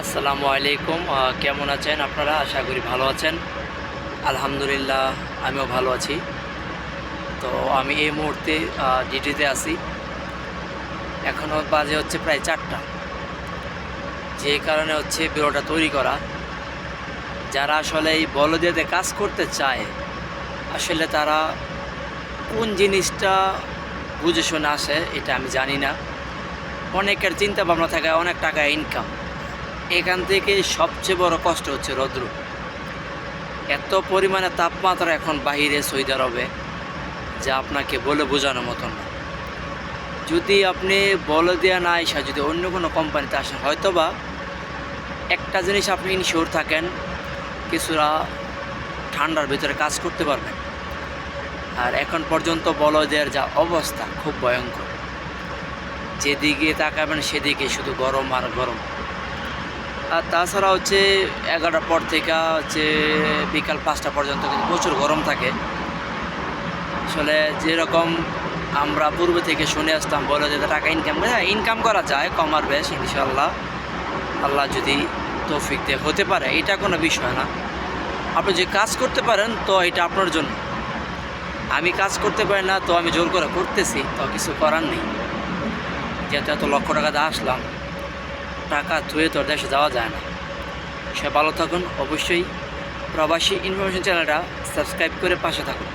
আসসালামু আলাইকুম কেমন আছেন আপনারা? আশা করি ভালো আছেন। আলহামদুলিল্লাহ, আমিও ভালো আছি। তো আমি এই মুহূর্তে ডিউটিতে আছি। এখনও বাজে হচ্ছে প্রায় চারটা। যে কারণে হচ্ছে বিরোটা তৈরি করা। যারা আসলে এই বলদিয়াতে কাজ করতে চায়, আসলে তারা কোন জিনিসটা বুঝে শুনে আসে, এটা আমি জানি না। অনেকের চিন্তা ভাবনা থাকে, অনেক টাকা ইনকাম এখান থেকে সবচেয়ে বড় কষ্ট হচ্ছে রৌদ্র। এত পরিমাণে তাপমাত্রা এখন বাহিরে সৌদি আরবে যা আপনাকে বলে বোঝানোর মতন না। যদি আপনি বলে দেওয়া না এসা যদি অন্য কোনো কোম্পানিতে আসেন, হয়তোবা একটা জিনিস আপনি ইনশিওর থাকেন কিছুটা ঠান্ডার ভিতরে কাজ করতে পারবেন। আর এখন পর্যন্ত বলদের যা অবস্থা খুব ভয়ঙ্কর। যেদিকে তাকাবেন সেদিকে শুধু গরম আর গরম। আর তাছাড়া হচ্ছে এগারোটার পর থেকে হচ্ছে বিকাল পাঁচটা পর্যন্ত কিন্তু প্রচুর গরম থাকে। আসলে যেরকম আমরা পূর্বে থেকে শুনে আসতাম, বলে যে টাকা ইনকাম করে হ্যাঁ ইনকাম করা যায় কমার বেশ ইনশাল্লাহ আল্লাহ যদি তৌফিক দিয়ে হতে পারে, এটা কোনো বিষয় না। আপনি যে কাজ করতে পারেন, তো এটা আপনার জন্য। আমি কাজ করতে পারি না, তো আমি জোর করে করতেছি, তো কিছু করার নেই। যেহেতু এত লক্ষ টাকা দিয়ে আসলাম। টাকা ধুয়ে তোর দেশে যাওয়া যায় না। সে ভালো থাকুন, অবশ্যই। প্রবাসী ইনফরমেশন চ্যানেলটা সাবস্ক্রাইব করে পাশে থাকুন।